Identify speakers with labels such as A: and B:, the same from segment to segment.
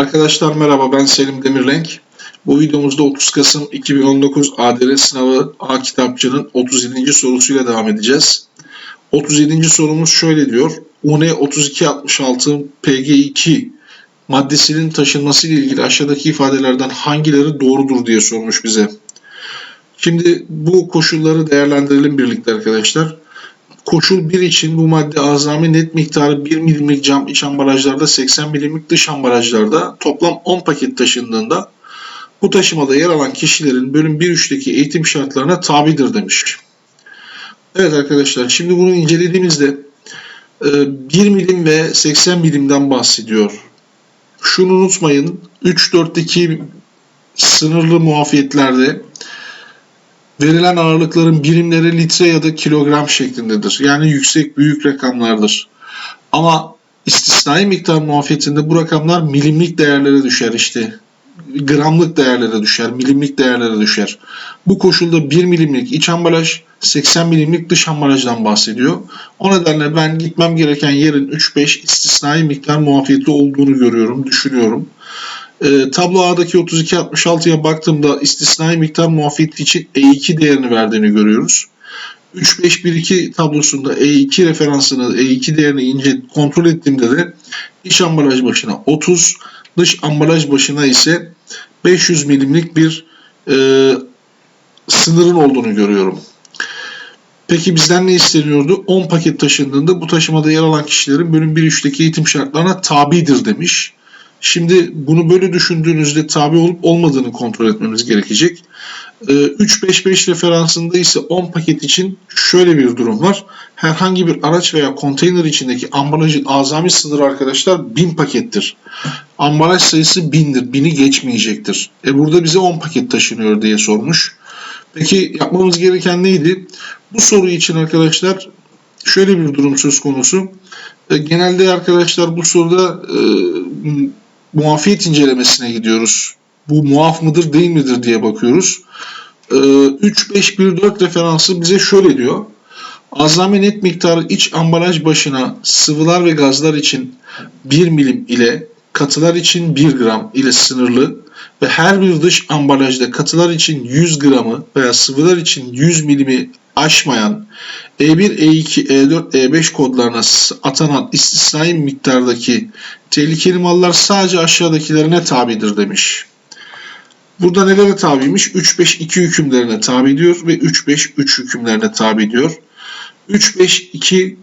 A: Arkadaşlar merhaba ben Selim Demirlenk. Bu videomuzda 30 Kasım 2019 ADR sınavı A kitapçının 37. sorusuyla devam edeceğiz. 37. sorumuz şöyle diyor. UNE 3266 PG2 maddesinin taşınması ile ilgili aşağıdaki ifadelerden hangileri doğrudur diye sormuş bize. Şimdi bu koşulları değerlendirelim birlikte arkadaşlar. Koşul 1 için bu madde azami net miktarı 1 milimlik cam iç ambalajlarda 80 milimlik dış ambalajlarda toplam 10 paket taşındığında bu taşımada yer alan kişilerin bölüm 1.3'teki eğitim şartlarına tabidir demiş. Evet arkadaşlar şimdi bunu incelediğimizde 1 milim ve 80 milimden bahsediyor. Şunu unutmayın 3-4'teki sınırlı muafiyetlerde verilen ağırlıkların birimleri litre ya da kilogram şeklindedir. Yani yüksek büyük rakamlardır. Ama istisnai miktar muafiyetinde bu rakamlar milimlik değerlere düşer işte. Gramlık değerlere düşer, milimlik değerlere düşer. Bu koşulda 1 milimlik iç ambalaj, 80 milimlik dış ambalajdan bahsediyor. O nedenle ben gitmem gereken yerin 3-5 istisnai miktar muafiyetli olduğunu görüyorum, düşünüyorum. E, tablo A'daki 32-66'ya baktığımda istisnai miktar muafiyeti için E2 değerini verdiğini görüyoruz. 3-5-1-2 tablosunda E2 referansını, E2 değerini ince kontrol ettiğimde de iç ambalaj başına 30, dış ambalaj başına ise 500 milimlik bir e, sınırın olduğunu görüyorum. Peki bizden ne isteniyordu? 10 paket taşındığında bu taşımada yer alan kişilerin bölüm 1-3'teki eğitim şartlarına tabidir demiş. Şimdi bunu böyle düşündüğünüzde tabi olup olmadığını kontrol etmemiz gerekecek. 355 ee, referansında ise 10 paket için şöyle bir durum var. Herhangi bir araç veya konteyner içindeki ambalajın azami sınırı arkadaşlar 1000 pakettir. Ambalaj sayısı 1000'dir. 1000'i geçmeyecektir. E burada bize 10 paket taşınıyor diye sormuş. Peki yapmamız gereken neydi? Bu soru için arkadaşlar şöyle bir durum söz konusu. E, genelde arkadaşlar bu soruda e, muafiyet incelemesine gidiyoruz. Bu muaf mıdır değil midir diye bakıyoruz. Ee, 3-5-1-4 referansı bize şöyle diyor. Azami net miktarı iç ambalaj başına sıvılar ve gazlar için 1 milim ile katılar için 1 gram ile sınırlı ve her bir dış ambalajda katılar için 100 gramı veya sıvılar için 100 milimi aşmayan E1, E2, E4, E5 kodlarına atanan istisnai miktardaki tehlikeli mallar sadece aşağıdakilerine tabidir demiş. Burada nelere tabiymiş? 3-5-2 hükümlerine tabi diyor ve 3-5-3 hükümlerine tabi diyor. 3-5-2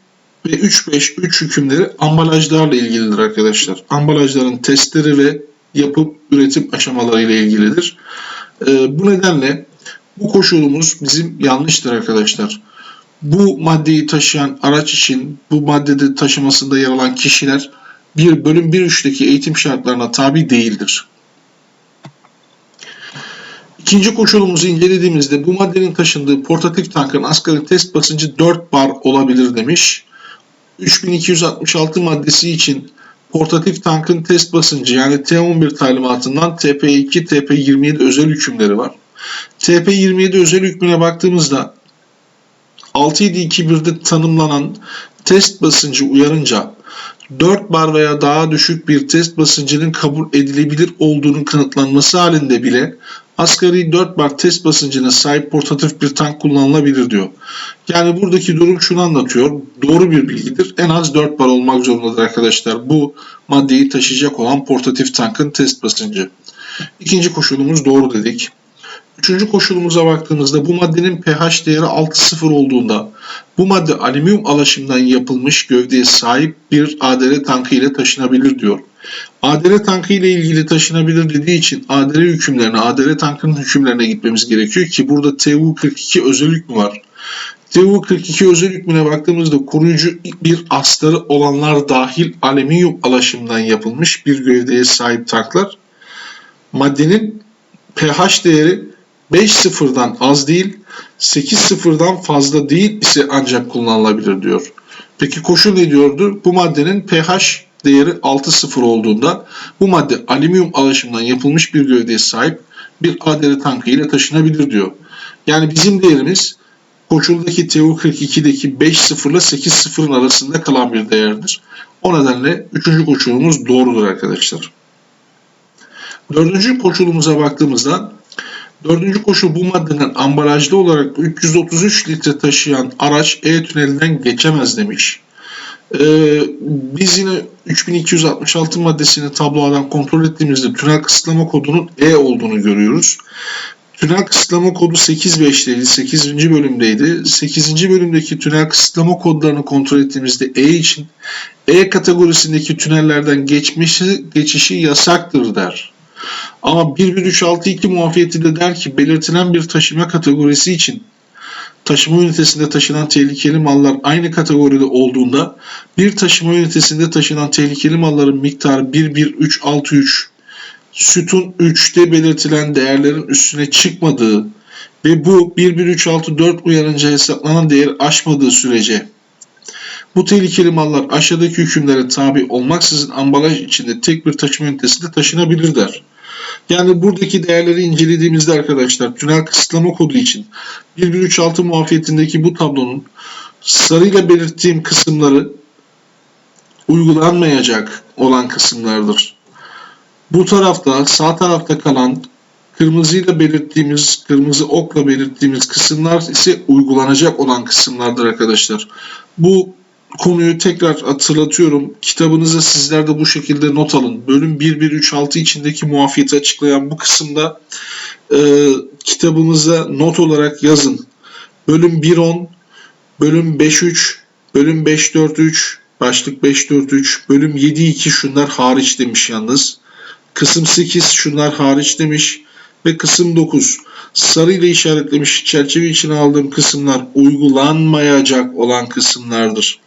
A: ve 3-5-3 hükümleri ambalajlarla ilgilidir arkadaşlar. Ambalajların testleri ve yapıp üretim aşamaları ile ilgilidir. Ee, bu nedenle bu koşulumuz bizim yanlıştır arkadaşlar. Bu maddeyi taşıyan araç için bu maddede taşımasında yer alan kişiler bir bölüm 1.3'teki eğitim şartlarına tabi değildir. İkinci koşulumuzu incelediğimizde bu maddenin taşındığı portatif tankın asgari test basıncı 4 bar olabilir demiş. 3266 maddesi için portatif tankın test basıncı yani T11 talimatından TP2, TP27 özel hükümleri var. TP27 özel hükmüne baktığımızda 6.7.2.1'de tanımlanan test basıncı uyarınca 4 bar veya daha düşük bir test basıncının kabul edilebilir olduğunun kanıtlanması halinde bile asgari 4 bar test basıncına sahip portatif bir tank kullanılabilir diyor. Yani buradaki durum şunu anlatıyor. Doğru bir bilgidir. En az 4 bar olmak zorundadır arkadaşlar. Bu maddeyi taşıyacak olan portatif tankın test basıncı. İkinci koşulumuz doğru dedik. Üçüncü koşulumuza baktığımızda bu maddenin pH değeri 6.0 olduğunda bu madde alüminyum alaşımdan yapılmış gövdeye sahip bir ADR tankı ile taşınabilir diyor. ADR tankı ile ilgili taşınabilir dediği için ADR hükümlerine, ADR tankının hükümlerine gitmemiz gerekiyor ki burada TU42 özel hükmü var. TU42 özel hükmüne baktığımızda koruyucu bir astarı olanlar dahil alüminyum alaşımdan yapılmış bir gövdeye sahip tanklar. Maddenin pH değeri 5 sıfırdan az değil, 8 sıfırdan fazla değil ise ancak kullanılabilir diyor. Peki koşul ne diyordu? Bu maddenin pH değeri 6 sıfır olduğunda bu madde alüminyum alaşımından yapılmış bir gövdeye sahip bir ADR tankı ile taşınabilir diyor. Yani bizim değerimiz koşuldaki TU42'deki 5 sıfırla 8 sıfırın arasında kalan bir değerdir. O nedenle üçüncü koşulumuz doğrudur arkadaşlar. Dördüncü koşulumuza baktığımızda dördüncü koşul bu maddenin ambalajlı olarak 333 litre taşıyan araç E tünelinden geçemez demiş. Ee, biz yine 3266 maddesini tablodan kontrol ettiğimizde tünel kısıtlama kodunun E olduğunu görüyoruz. Tünel kısıtlama kodu 8.5'teydi, 8. bölümdeydi. 8. bölümdeki tünel kısıtlama kodlarını kontrol ettiğimizde E için E kategorisindeki tünellerden geçmesi, geçişi yasaktır der. Ama 11362 muafiyeti de der ki belirtilen bir taşıma kategorisi için taşıma ünitesinde taşınan tehlikeli mallar aynı kategoride olduğunda bir taşıma ünitesinde taşınan tehlikeli malların miktarı 11363 sütun 3'te belirtilen değerlerin üstüne çıkmadığı ve bu 11364 uyarınca hesaplanan değeri aşmadığı sürece bu tehlikeli mallar aşağıdaki hükümlere tabi olmaksızın ambalaj içinde tek bir taşıma ünitesinde taşınabilir der. Yani buradaki değerleri incelediğimizde arkadaşlar tünel kısıtlama kodu için 1136 muafiyetindeki bu tablonun sarıyla belirttiğim kısımları uygulanmayacak olan kısımlardır. Bu tarafta sağ tarafta kalan kırmızıyla belirttiğimiz, kırmızı okla belirttiğimiz kısımlar ise uygulanacak olan kısımlardır arkadaşlar. Bu konuyu tekrar hatırlatıyorum. Kitabınıza sizler de bu şekilde not alın. Bölüm 1136 içindeki muafiyeti açıklayan bu kısımda e, kitabımıza not olarak yazın. Bölüm 1.10, bölüm 5.3, bölüm 5.4.3, başlık 5.4.3, bölüm 7.2 şunlar hariç demiş yalnız. Kısım 8 şunlar hariç demiş ve kısım 9 sarı ile işaretlemiş çerçeve içine aldığım kısımlar uygulanmayacak olan kısımlardır.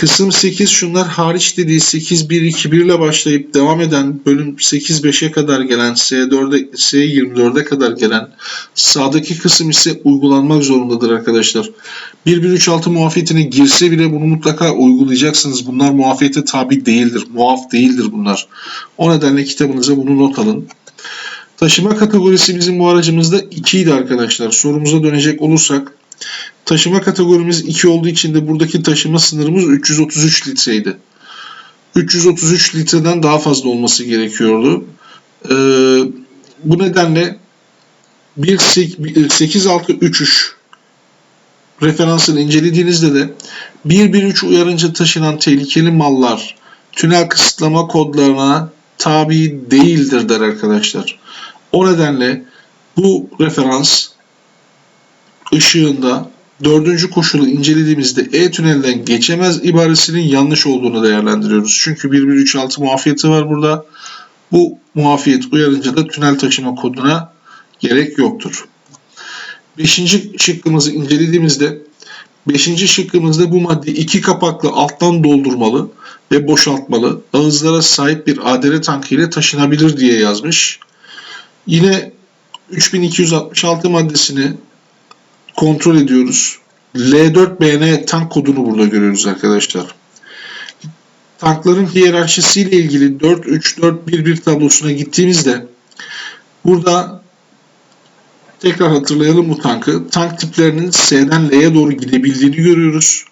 A: Kısım 8 şunlar hariç dediği 8 1 2 1 ile başlayıp devam eden bölüm 8 5'e kadar gelen S4'e S24'e kadar gelen sağdaki kısım ise uygulanmak zorundadır arkadaşlar. 1136 muafiyetine girse bile bunu mutlaka uygulayacaksınız. Bunlar muafiyete tabi değildir. Muaf değildir bunlar. O nedenle kitabınıza bunu not alın. Taşıma kategorisi bizim bu aracımızda 2 idi arkadaşlar. Sorumuza dönecek olursak taşıma kategorimiz 2 olduğu için de buradaki taşıma sınırımız 333 litreydi. 333 litreden daha fazla olması gerekiyordu. Ee, bu nedenle 8633 referansını incelediğinizde de 113 uyarınca taşınan tehlikeli mallar tünel kısıtlama kodlarına tabi değildir der arkadaşlar. O nedenle bu referans ışığında dördüncü koşulu incelediğimizde E tünelden geçemez ibaresinin yanlış olduğunu değerlendiriyoruz. Çünkü 1136 muafiyeti var burada. Bu muafiyet uyarınca da tünel taşıma koduna gerek yoktur. Beşinci şıkkımızı incelediğimizde Beşinci şıkkımızda bu madde iki kapaklı alttan doldurmalı ve boşaltmalı ağızlara sahip bir ADR tankı ile taşınabilir diye yazmış. Yine 3266 maddesini kontrol ediyoruz. L4BN tank kodunu burada görüyoruz arkadaşlar. Tankların hiyerarşisiyle ilgili 4-3-4-1-1 tablosuna gittiğimizde burada tekrar hatırlayalım bu tankı. Tank tiplerinin S'den L'ye doğru gidebildiğini görüyoruz.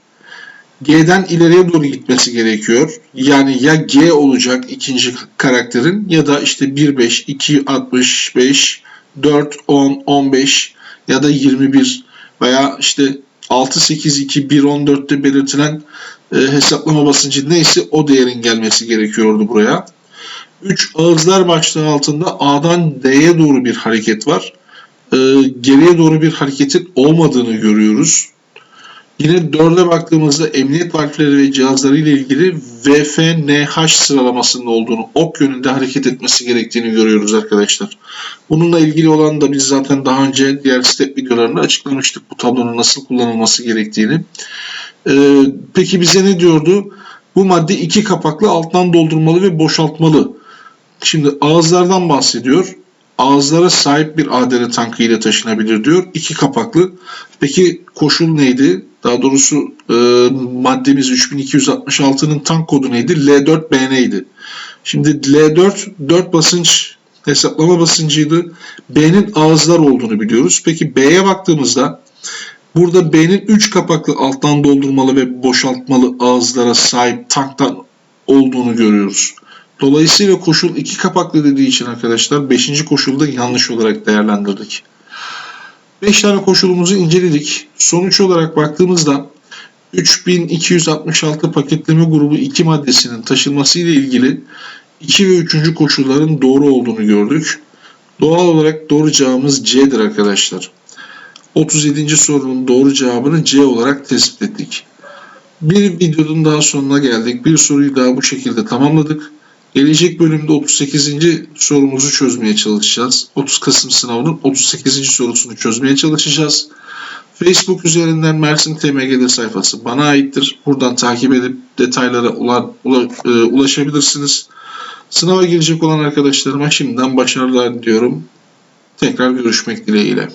A: G'den ileriye doğru gitmesi gerekiyor. Yani ya G olacak ikinci karakterin ya da işte 1.5, 2, 65, 4, 10, 15 ya da 21 veya işte 6, 8, 2, 1, 14'te belirtilen e, hesaplama basıncı neyse o değerin gelmesi gerekiyordu buraya. 3 ağızlar başlığı altında A'dan D'ye doğru bir hareket var. E, geriye doğru bir hareketin olmadığını görüyoruz. Yine 4'e baktığımızda emniyet valfleri ve cihazları ile ilgili VFNH sıralamasında olduğunu, ok yönünde hareket etmesi gerektiğini görüyoruz arkadaşlar. Bununla ilgili olan da biz zaten daha önce diğer step videolarında açıklamıştık bu tablonun nasıl kullanılması gerektiğini. Ee, peki bize ne diyordu? Bu madde iki kapaklı alttan doldurmalı ve boşaltmalı. Şimdi ağızlardan bahsediyor ağızlara sahip bir ADR tankı ile taşınabilir diyor. İki kapaklı. Peki koşul neydi? Daha doğrusu e, maddemiz 3266'nın tank kodu neydi? L4BN idi. Şimdi L4 4 basınç hesaplama basıncıydı. B'nin ağızlar olduğunu biliyoruz. Peki B'ye baktığımızda burada B'nin 3 kapaklı alttan doldurmalı ve boşaltmalı ağızlara sahip tanktan olduğunu görüyoruz. Dolayısıyla koşul iki kapaklı dediği için arkadaşlar 5. koşulda yanlış olarak değerlendirdik. 5 tane koşulumuzu inceledik. Sonuç olarak baktığımızda 3266 paketleme grubu 2 maddesinin taşınması ile ilgili 2 ve 3. koşulların doğru olduğunu gördük. Doğal olarak doğru cevabımız C'dir arkadaşlar. 37. sorunun doğru cevabını C olarak tespit ettik. Bir videonun daha sonuna geldik. Bir soruyu daha bu şekilde tamamladık. Gelecek bölümde 38. sorumuzu çözmeye çalışacağız. 30 Kasım sınavının 38. sorusunu çözmeye çalışacağız. Facebook üzerinden Mersin TMG'de sayfası bana aittir. Buradan takip edip detaylara e, ulaşabilirsiniz. Sınava girecek olan arkadaşlarıma şimdiden başarılar diliyorum. Tekrar görüşmek dileğiyle.